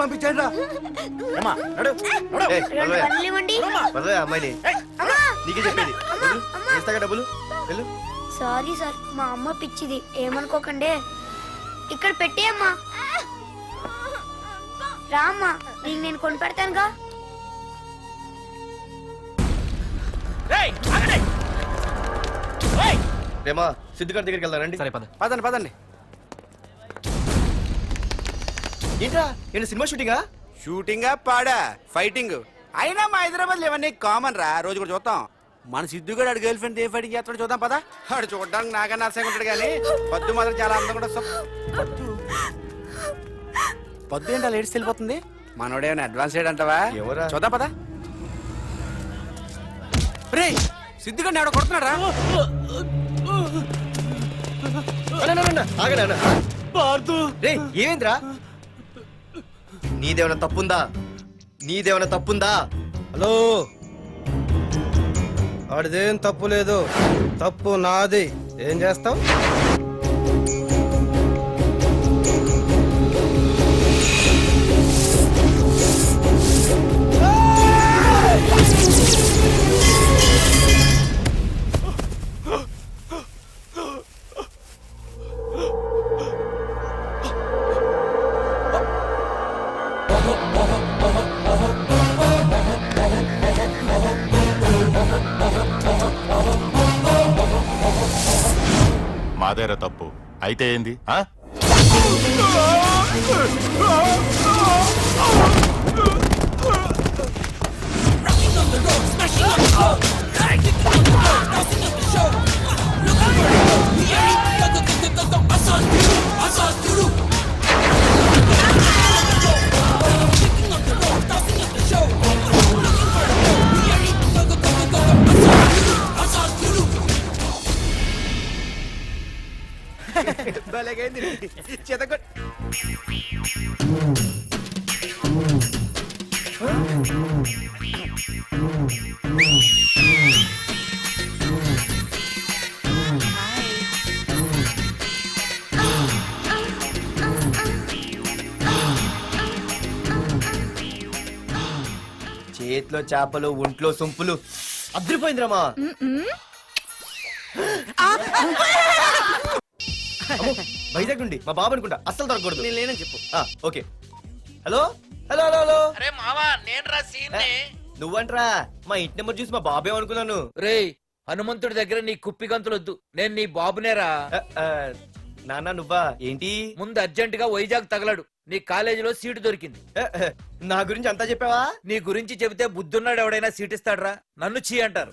పంపించండి నడు, అమ్మాయిని. నీకే చెప్పేది. వదలు. వేస్తాగా డబ్బులు. వెళ్ళు. సారీ సార్ మా అమ్మ పిచ్చిది. ఏమనుకోకండి. ఇక్కడ పెట్టి అమ్మా. రామ్మా నీకు నేను కొని పెడతానుగా. రేమా సిద్ధిగాడి దగ్గరికి వెళ్దానండి సరే పద. పదండి పదండి. ఏంట్రా? ఏంటి సినిమా షూటింగా? షూటింగ్ పాడా. ఫైటింగ్. అయినా మా హైదరాబాద్ ఇవన్నీ కామన్ రా. రోజు కూడా చూద్దాం. మన సిద్ధు కూడా గర్ల్ ఫ్రెండ్ ఏ ఫైటింగ్ చేస్తాడో చూద్దాం పదా. ఆడు చూడడానికి నాకన్నా అసహ్యంగా ఉంటాడు కానీ పద్దు మాత్రం చాలా అందంగా కూడా పద్దు. పద్దు ఏంటి అలా ఏడ్స్ వెళ్ళిపోతుంది? మనోడేమైనా అడ్వాన్స్ అంటావా? ఎవరా? చూద్దాం పదా. రే సిద్ధుగాడిని ఎవడో కొడుతున్నాడు రా. ఆగనా రే ఏమైందిరా? నీదేమైనా తప్పుందా? నీదేమైనా తప్పుందా? హలో? ఆడిదేం తప్పు లేదు. తప్పు నాది. ఏం చేస్తాం మాదేరా తప్పు అయితే ఏంది ఆ? చితకొట్ చేతిలో చేపలు ఒంట్లో సొంపులు. అద్రిపోయిందిరామా. అమ్మో, వైజాగ్ నుండి మా బాబు అనుకుంటా. అస్సలు దొరకకూడదు. నేను లేనని చెప్పు. ఆ, okay. Hello? Hello hello hello? అరే మావా నేను రా సీన్ నువ్వంట్రా? మా ఇంటి నెంబర్ చూసి మా బాబే అనుకున్నాను రేయ్ హనుమంతుడి దగ్గర నీ కుప్పి గంతులొద్దు. నేను నీ బాబునేరా. ఆ, ఆ, నాన్న నువ్వా? ఏంటి? ముందు అర్జెంట్గా వైజాగ్ తగలడు. నీ కాలేజీలో సీటు దొరికింది. ఆ, ఆ, నా గురించి అంతా చెప్పావా? నీ గురించి చెబితే బుద్ధున్నాడు ఎవడైనా సీట్ ఇస్తాడ్రా నన్ను చీ అంటారు.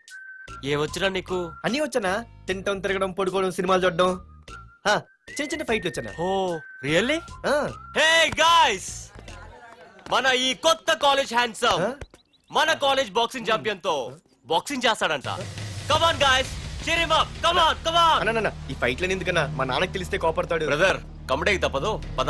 ఏమొచ్చినా నీకు? అన్నీ వచ్చానా? తింటం తిరగడం పడుకోవడం సినిమాలు చూడడం. చిన్న చిన్న ఫైట్లు వచ్చానా? Oh really? ఆ, హే గాయ్స్! మన ఈ కొత్త కాలేజ్ హ్యాండ్సమ్? మన కాలేజ్ బాక్సింగ్ ఛాంపియన్తో బాక్సింగ్ చేస్తాడంట. Come on guys cheer him up. Come on come on అన్న, అన్న, అన్న, ఈ ఫైట్లని ఎందుకన్నా? మా నాన్నకి తెలిస్తే కోపడతాడు. బ్రదర్ కమడేకి తప్పదు. పద.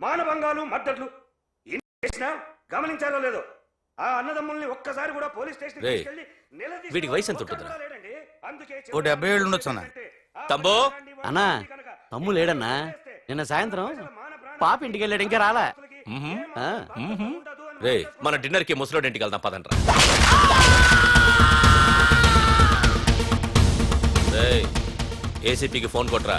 మానభంగాలు మద్దతులు చేసినా గమనించారో లేదో ఆ అన్నదమ్ముల్ని ఒక్కసారి కూడా పోలీస్ స్టేషన్ రేయ్, తీసుకెళ్ళి వీడికి వయసు ఎంత ఉంటుందిరా? లేడండి. అందుకే ఓ డెబ్బై ఏళ్ళు ఉండొచ్చు అన్న. తమ్ముడు? అన్నా తమ్ము లేడన్నా నిన్న సాయంత్రం పాప ఇంటికి వెళ్ళాడు ఇంకా రాలా ఆ, రే మన డిన్నర్కి ముసలోడి ఇంటికి వెళ్దాం పదండ్రా రేయ్, ఏసీపీకి ఫోన్ కొట్రా